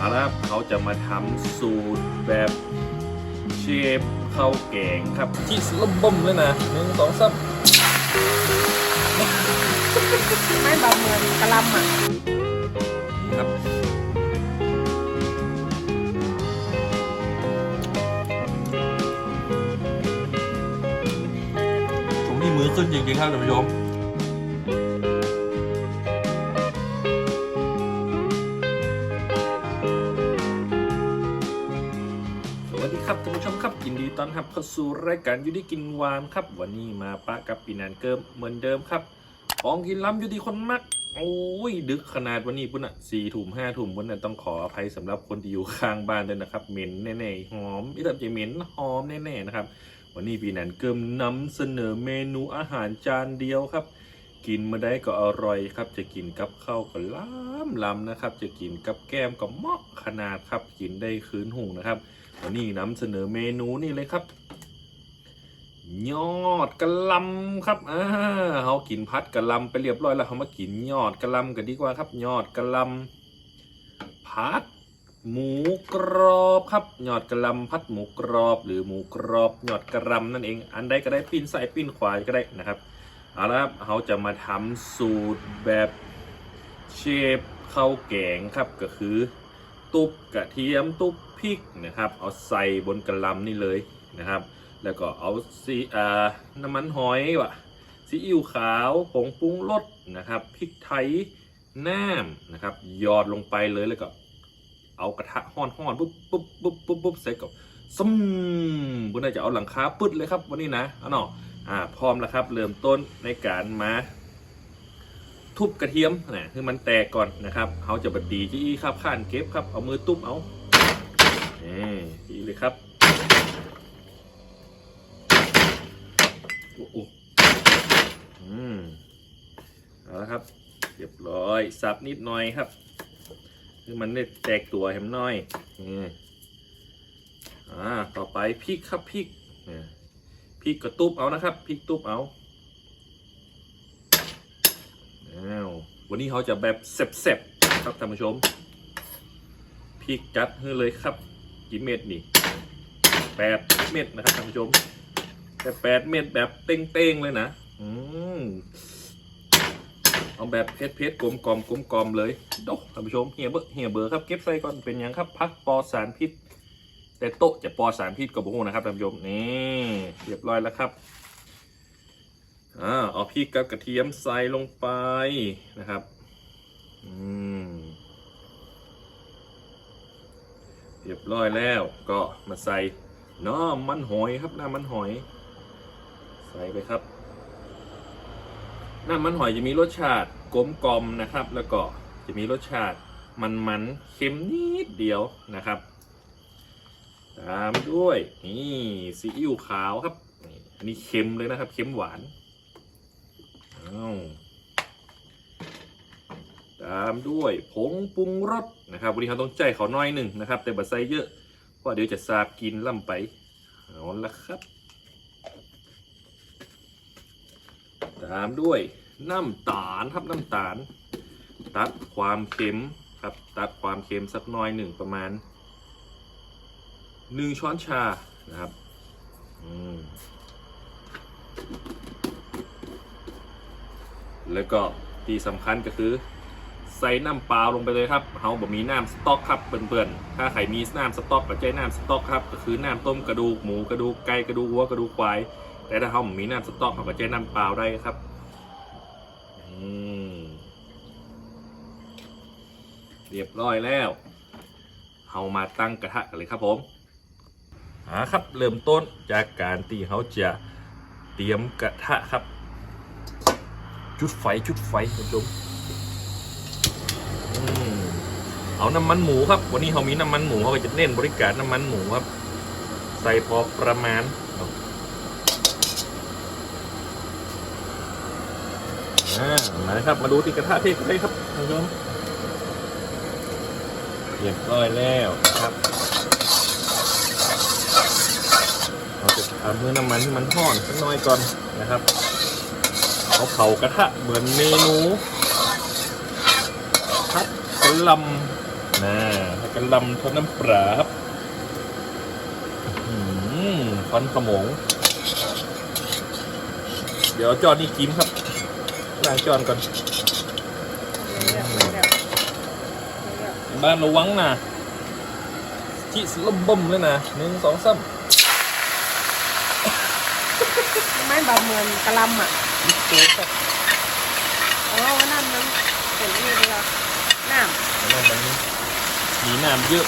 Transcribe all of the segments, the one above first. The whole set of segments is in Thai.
เอาละครับเขาจะมาทำสูตรแบบเชฟข้าวแกงครับที่สลบบ่มเลยนะหนึ่งสองสามไม่บะเหมือนกะหลำอะนี่ครับผมนี่มือขึ้นจริงๆครับท่านผู้ชม ครับท่านผู้ชมครับยินดีต้อนรับเข้าสู่รายการยูดีกินหวานครับ วันนี้มาปะกับปีนันเกิมเหมือนเดิมครับของกินล้ำยูดีคนมักโอ้ยดึกขนาดวันนี้พุ่นอะสี่ถุ่มห้าถุ่มพุ่นอะต้องขออภัยสำหรับคนที่อยู่ข้างบ้านด้วยนะครับเหม็นแน่ๆหอมอีแบบจะเหม็นหอมแน่ๆนะครับวันนี้ปีนันเกิมนำเสนอเมนูอาหารจานเดียวครับ กินมาได้ก็อร่อยครับ จะกินกับข้าวก็ล้ำล้ำนะครับ จะกินกับแก้มก็เหมาะขนาดครับกินได้คืนหุงนะครับ วันนี้นำเสนอเมนูนี่เลยครับ ยอดกระลำครับอ่าเขากินพัดกระลำไปเรียบร้อยแล้วเขามากินยอดกระลำกันดีกว่าครับ ยอดกระลำพัดหมูกรอบครับยอดกระลำพัดหมูกรอบ หรือหมูกรอบยอดกระลำนั่นเอง อันใดก็ได้ปิ้นใส่ปิ้นขวาก็ได้นะครับเอาละครับเขาจะมาทำสูตรแบบเชฟข้าวแกงครับก็คือ ตุบกระเทียมตุบ พริกนะครับเอาใส่บนกระลำนี่เลยนะครับ แล้วก็เอาซีอ่าน้ำมันหอยวะซีอิ๊วขาวผงปรุงรสนะครับพริกไทยน้ำนะครับหยอดลงไปเลยแล้วก็เอากระทะห้อนห้อนๆปุ๊บปุ๊บปุ๊บปุ๊บปุ๊บใส่กับซึมบุญน่าจะเอาหลังคาปึ๊ดเลยครับวันนี้นะเอาเนาะอ่าพร้อมแล้วครับ เริ่มต้นในการมาทุบกระเทียมนะคือมันแตกก่อนนะครับเขาจะบดตีจี้ครับข้านเก็บครับเอามือตุ้มเอา นี่ตีเลยครับโอ้โหอืมเอาละครับเรียบร้อยสับนิดหน่อยครับคือมันได้แตกตัวเห็มนหน้อยนี่อ่าต่อไปพริกครับพริกพริกก็ตุบเอานะครับพริกตุบเอาอ้าววันนี้เขาจะแบบเสบๆครับท่านผู้ชมพริกจัดให้เลยครับ กี่เม็ดนี่แปดเม็ดนะครับท่านผู้ชม แต่แปดเม็ดแบบเต้งๆเลยนะ อืมเอาแบบเพชรเพชรกลมกลมกลมกลมเลยดกท่านผู้ชมเฮียเบอร์เฮียเบอร์ครับเก็บใส่ก่อนเป็นยังครับพักปอสารพิษ แต่โต๊ะจะปอสารพิษกับบุ้งนะครับท่านผู้ชมนี่เรียบร้อยแล้วครับอ่าเอาพริกกับกระเทียมใส่ลงไปนะครับ อืม เรียบร้อยแล้วก็มาใส่น้ำมันหอยครับน้ำมันหอย ใส่ไปครับน้ำมันหอยจะมีรสชาติกลมกลมนะครับ แล้วก็จะมีรสชาติมันๆเค็มนิดเดียวนะครับ ตามด้วยนี่ซีอิ๊วขาวครับอันนี้เค็มเลยนะครับ เค็มหวานอ้าว ตามด้วยผงปรุงรสนะครับวันนี้เราต้องใจเขาน้อยหนึ่งนะครับ แต่บัใส่เยอะเพราะเดี๋ยวจะสาบกินล่ำไปเอาละครับ ตามด้วยน้ำตาลครับน้ำตาล ตัดความเค็มครับตัดความเค็มสักน้อยหนึ่งประมาณหนึ่งช้อนชานะครับแล้วก็ที่สำคัญก็คือ ใส่น้ำเปล่าลงไปเลยครับเฮาบ่มีน้ำสต๊อกครับเพื่อนๆถ้าใครมีน้ำสต๊อกก็ใช้น้ำสต๊อกครับก็คือน้ำต้มกระดูกหมูกระดูกไก่กระดูกวัวกระดูกควาย แต่ถ้าเฮาบ่มีน้ำสต๊อกเขาก็ใช้น้ำเปล่าได้ครับเรียบร้อยแล้วเฮามาตั้งกระทะกันเลยครับผมอ่าครับเริ่มต้นจากการที่เขาจะเตรียมกระทะครับ จุดไฟจุดไฟคุณผู้ชมอืม เอาน้ำมันหมูครับ วันนี้เขามีน้ำมันหมูเขาก็จะเน้นบริการน้ำมันหมูครับ ใส่พอประมาณเอาอ่ามาครับมาดูที่กระทะเทศเลยครับคุณผู้ชมเรียบร้อยแล้วครับเราจะทำเมื่อน้ำมันที่มันทอดสักหน้อยก่อนนะครับเอาเผากระทะเหมือนเมนูพัดกะหลำ นะพัดกระลำทอดน้ำปลาครับอื้อหือฟันขโมง เดี๋ยวจอดนี่กิมครับล้างจอนก่อนเรียบร้อยแล้วเรียบบ้านระวังนะจิสลมบ่มเลยนะหนึ่งสองสามไม่แบบเหมือนกระลำอะบิ๊กเต๊ครับอ๋อว่าน้ำมันเป็นนี่เลยเหรอน้แล้วมัน มีน้ำเยอะ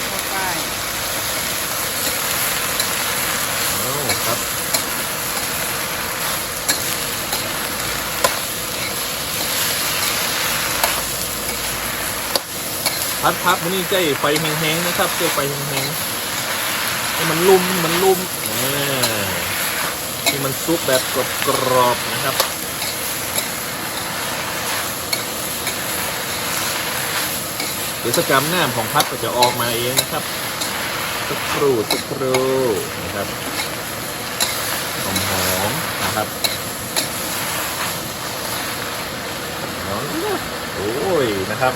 ำลงไปโอ้ครับพัดพับมันนี่ใจไฟแห้งๆนะครับใจไฟแห้งๆให้มันลุ่มให้มันลุ่มอ่าให้มันซุปแบบกรอบๆนะครับ เดี๋ยวสกรรมหน้าของพัดก็จะออกมาเองนะครับสักครู่สักครู่นะครับหอมหอมๆนะครับโอ้ยนะครับ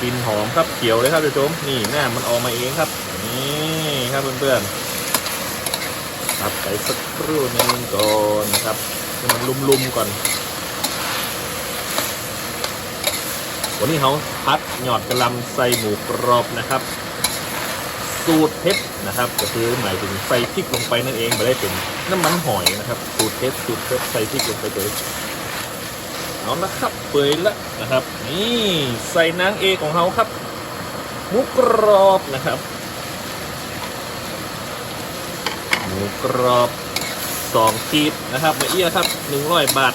กลินหอมครับเขียวเลยครับท่านผู้ชมนี่หน้ามันออกมาเองครับนี่ครับเพื่อนๆครับไปสักครู่นึงก่อนนะครับให้มันลุ่มๆก่อน วันนี้เขาพัดหยอดกระลำใส่หมูกรอบนะครับ สูตรเทปนะครับก็คือหมายถึงใส่พริกลงไปนั่นเองไม่ได้เป็นน้ำมันหอยนะครับ สูตรเทปสูตรเทปใส่พริกลงไปเลยเอาละครับเปื่อยละนะครับ นี่ใส่นางเอของเขาครับหมูกรอบนะครับหมูกรอบสองขีดนะครับละเอี้ยครับหนึ่งร้อยบาท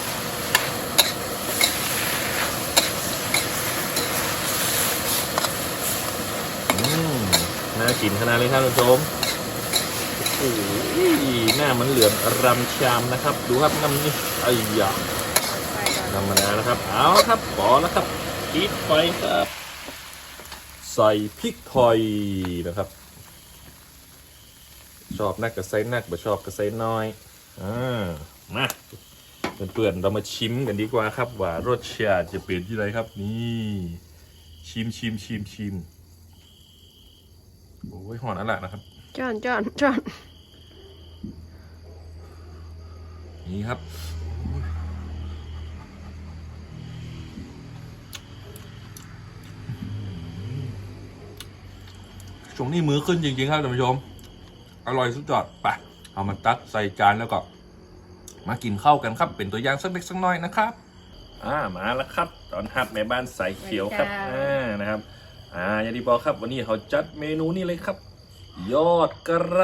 อืม น่ากินขนาดเลยครับท่านผู้ชมโอ้โหน้ามันเหลืองรำชามนะครับ ดูครับน้ำนี่ไอ้ยานธรรมดานะครับ เอาครับพอแล้วครับปิดไฟครับ ใส่พริกไทยนะครับ ชอบนักกับใส่นักบ่ชอบกับใส่น้อยอ่ามาเพื่อนๆเรามาชิมกันดีกว่าครับ ว่ารสชาติจะเปลี่ยนที่ไรครับ นี่ ชิมชิมชิมชิม โอ้ยหอนอะไรนะครับจอนจอนจอนนี่ครับช่วงนี้มือขึ้นจริงๆครับท่านผู้ชม อร่อยสุดยอดไปเอามาตักใส่จานแล้วก็ มากินข้าวกันครับ เป็นตัวอย่างสักเล็กสักน้อยนะครับ อ่ามาแล้วครับ ตอนฮับแม่บ้านใส่เขียวครับอ่านะครับ อ่าอย่างที่บอกครับ วันนี้เขาจัดเมนูนี้เลยครับ ยอดกระหล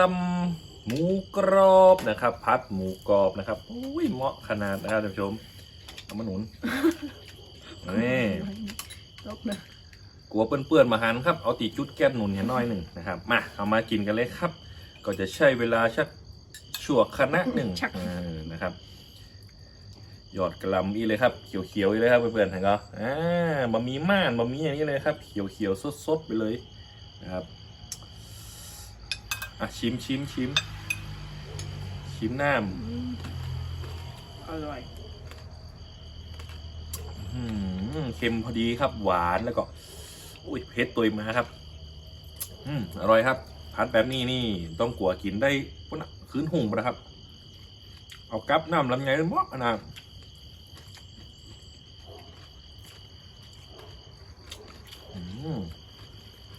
ำหมูกรอบนะครับ พัดหมูกรอบนะครับอุ้ยเหมาะขนาดนะครับท่านผู้ชมเอามาหนุนนี่ลบเลยกลัวเปื้อนๆมาหันครับ เอาตีจุดแก้มหนุนเห็นน้อยหนึ่งนะครับ มาเอามากินกันเลยครับ ก็จะใช้เวลาชักชั่วคณะหนึ่งเออนะครับ ยอดกระหลำอีเลยครับเขียวๆอีเลยครับเพื่อนๆเห็นก็อ่าบะหมี่ม่านบะหมี่อย่างนี้เลยครับเขียวๆสดๆไปเลยนะครับอะชิมชิมชิมชิมน้อร่อยำอื้อหือเค็มพอดีครับหวานแล้วก็อุ้ยเผ็ดตัวมาครับ อืมอร่อยครับพัดแบบนี้นี่ต้องกลัวกินได้พวกน่ะคืนหุ่งไปนะครับ เอากับน้ำลำไยมอกนะอืม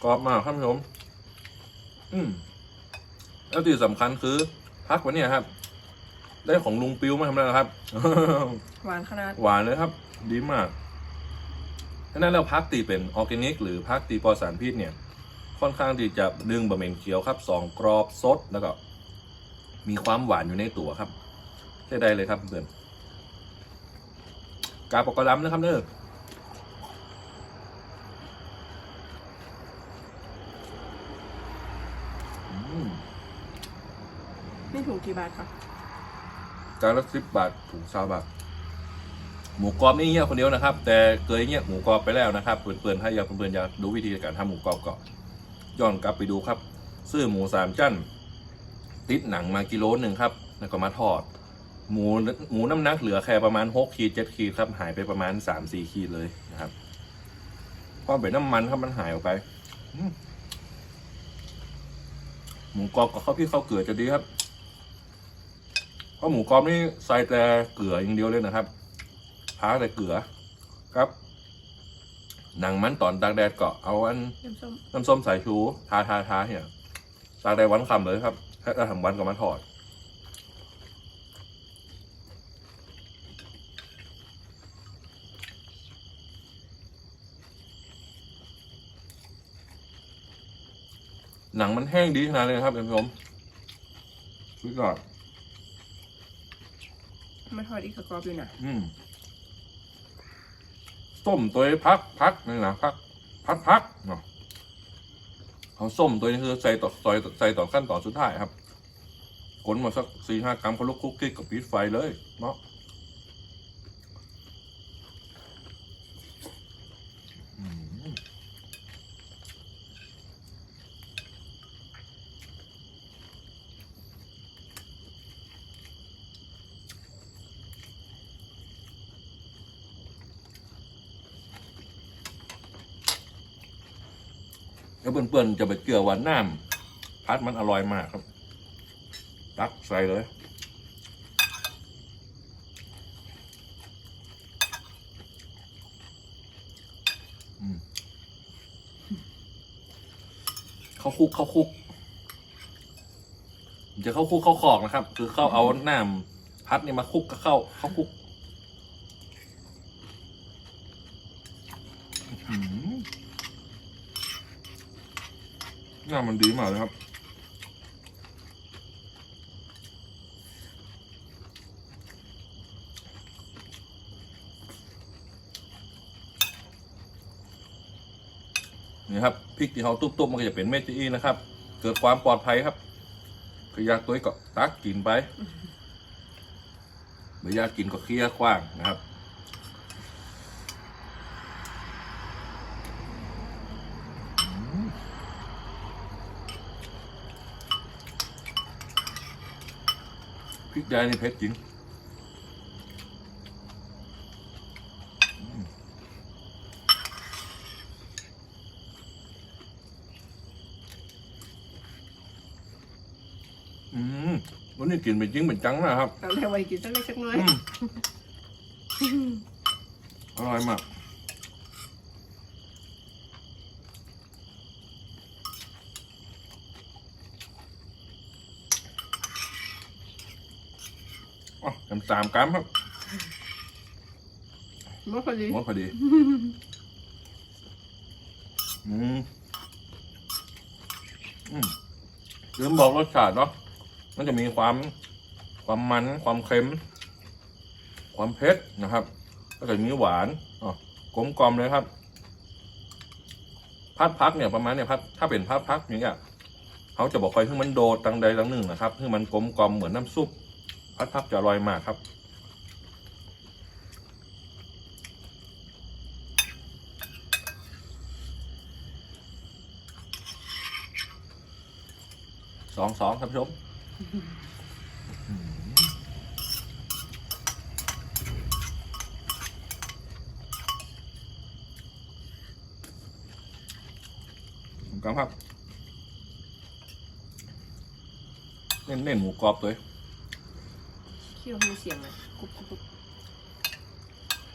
กรอบมากครับท่านผู้ชมอืมแล้วที่สำคัญคือพักวันเนี้ยครับ ได้ของลุงปิวมาทำอะไรครับ หวานขนาด หวานเลยครับ ดีมากฉะนั้นเราพักตีเป็นออร์แกนิก หรือพักตีปลอดสารพิษเนี่ย ค่อนข้างที่จะดึงบะหมี่เขียวครับสองกรอบสดแล้วก็ มีความหวานอยู่ในตัวครับใช้ได้เลยครับเพื่อนกาปอกกระลำนะครับเนอะอืม นี่ถู กี่บาทคะจานละสิบบาทถุงซาบาทหมูกรอบนี่เงี้ยคนเดียวนะครับ แต่เคยเงี้ยหมูกรอบไปแล้วนะครับเพื่อนๆถ้าอยากเพื่อนๆอยากดูวิธีการทำหมูกรอบก็ย้อนกลับไปดูครับ ซื้อหมูสามจั่นติดหนังมากิโลหนึ่งครับ แล้วก็มาทอด หมูหมูน้ำหนักเหลือแค่ประมาณหกขีดเจ็ดขีดครับหายไปประมาณสามสี่ขีดเลยนะครับความเป็นน้ำมันครับมันหายออกไปหมูกรอบกับข้าวพริกข้าวเกลือจะดีครับ เพราะหมูกรอบนี่ใส่แต่เกลืออย่างเดียวเลยนะครับพาแต่เกลือครับหนังมันตอนตากแดดก็เอาอันน้ำส้มน้ำส้มสายชูทาทาทาเนี่ยตากแดดวันคำเลยครับถ้าทำวันก็มาถอดหนังมันแห้งดีขนาดเลยนะครับท่านผู้ชมดูก่อน มาทอดอีกกรอบอยู่นะอืมส้มตัวพักพักนี่นะพักพักพักเนาะเขาส้มตัวนี้คือใส่ต่อใส่ใส่ต่อขั้นต่อสุดท้ายครับขนมาสักสี่ห้ากรัมเขาลุกคุกกี้กับปิดไฟเลยเนาะ แล้วเปื่อนๆจะไปเกลือหวานน้ำพัดมันอร่อยมากครับ ตักใส่เลยเข้าคุกเข้าคุก จะเข้าคุกเข้าขอกนะครับ คือเข้าเอาน้ำพัดนี่มาคุกก็เข้าเข้าคุกอื้อหือ น้ำมันดีมากเลยครับ นี่ครับพริกที่เขาตุ๊บๆมันก็จะเป็นเม็ดจีอีนะครับ เกิดความปลอดภัยครับก็อยากตัวก็ตักกินไปไม่อยากกินก็เคลียร์คว้างนะครับอืมพริก แดงนี่เผ็ดจริงอืมวันนี้กินเป็นจริงเป็นจังนะครับ ตอนแรกไว้กินสักเล็กสักน้อย อืมอร่อยมาก อ๋อทำสามกรัมครับเมื่อพอดีหมดพอดี อืม อืมลืมบอกรสชาติเนาะ มันจะมีความ ความมัน ความเค็ม ความเผ็ดนะครับแล้วก็มีหวานอ๋อกลมกลอมเลยครับ พัดพักเนี่ยประมาณเนี่ยพัด ถ้าเป็นพัดพักอย่างเงี้ยเขาจะบอกคอยให้มันโดดตังใดตังหนึ่งนะครับให้มันกลมกลอมเหมือนน้ำซุป พัดพักจะอร่อยมากครับ สองสองท่านผู้ชมผมกำครับ เน้นเน้นหมูกรอบตัวเอง เคี่ยวมีเสียงเลยกรุบกรุบกรุบ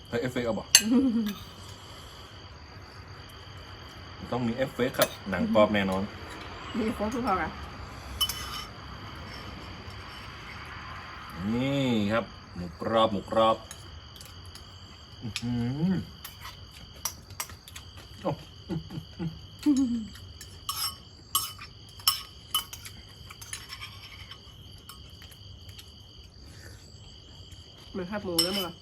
เฮ้ยเอฟเฟกต์เอาบ่ต้องมีเอฟเฟกต์ครับ หนังกรอบแน่นอน มีโค้งทุกพอกันนี่ครับ หมูกรอบหมูกรอบอื้อหือโอ้ เหมือนข้าวหมูแล้วมั้ง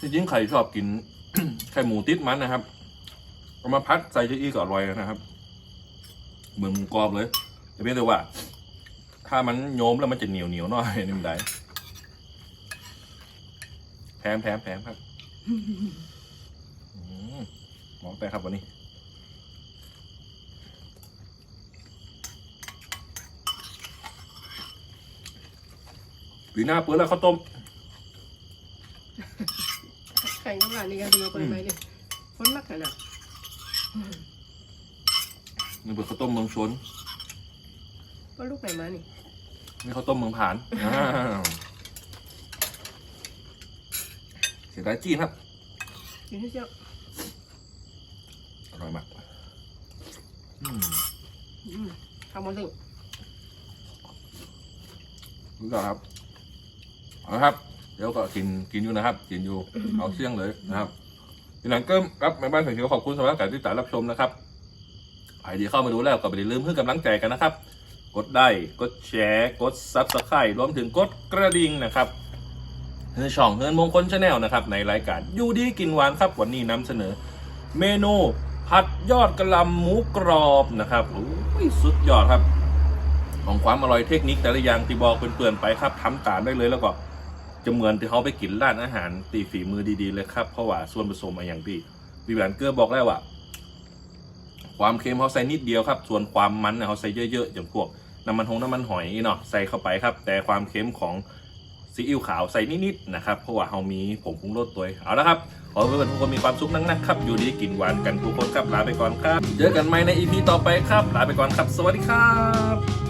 ที่จริงใครชอบกิน ไข่หมูติดมันนะครับเอามาพัดใส่เจอี้ก็อร่อยนะครับ เหมือนหมูกรอบเลยแต่เพียงแต่ว่า ถ้ามันโยมแล้วมันจะเหนียวเหนียวๆหน่อยนี่มันได้แถมแถมแถมครับหมอแต่ครับวันนี้ ปีหน้าเปิดแล้วข้าวต้มไข่น้ำลายนี่กันดูไปไหมเนี่ยคนนักขนาดนี่เปิดข้าวต้มเมืองชนก็ลูกไหนมานี่นี่ข้าวต้มเมืองผานอ้าวเสียดายจีนครับ กินให้เจ้าอร่อยมากอืมอืมทำมาถึงรู้จักครับ เอาละครับ เดี๋ยวก็กินกินอยู่นะครับ กินอยู่เอาเสี่ยงเลยนะครับทีหลังก็ครับแม่บ้านถึงเขียวขอบคุณสำหรับการติดตามรับชมนะครับใครที่เข้ามาดูแล้วก็อย่าลืมเพื่อกำลังใจกันนะครับ กดได้กดแชร์กดซับสไครต์รวมถึงกดกระดิ่งนะครับเฮือช่องเฮือนมงคลชาแนลนะครับ ในรายการอยู่ดีกินหวานครับวันนี้นำเสนอ เมนูผัดยอดกระลำหมูกรอบนะครับโอ้ยสุดยอดครับ ของความอร่อยเทคนิคแต่ละอย่างที่บอกเปื่อนๆไปครับทำตามได้เลยแล้วก็ จะเหมือนที่เขาไปกินร้านอาหารตีฝีมือดีๆเลยครับ เพราะว่าส่วนผสมมาอย่างที่วิแวนเกอร์บอกแล้วว่า ความเค็มเขาใส่นิดเดียวครับ ส่วนความมันเนี่ยเขาใส่เยอะๆอย่างพวกน้ำมันหงน้ำมันหอยเนาะใส่เข้าไปครับ แต่ความเค็มของซีอิ๊วขาวใส่นิดๆนะครับ เพราะว่าเขามีผงปรุงรสตัวเอาละครับ ขอให้เพื่อนทุกคนมีความสุขนักๆครับ อยู่ดีกินหวานกันทุกคนครับลาไปก่อนครับ เจอกันใหม่ในอีพีต่อไปครับ ลาไปก่อนครับ สวัสดีครับ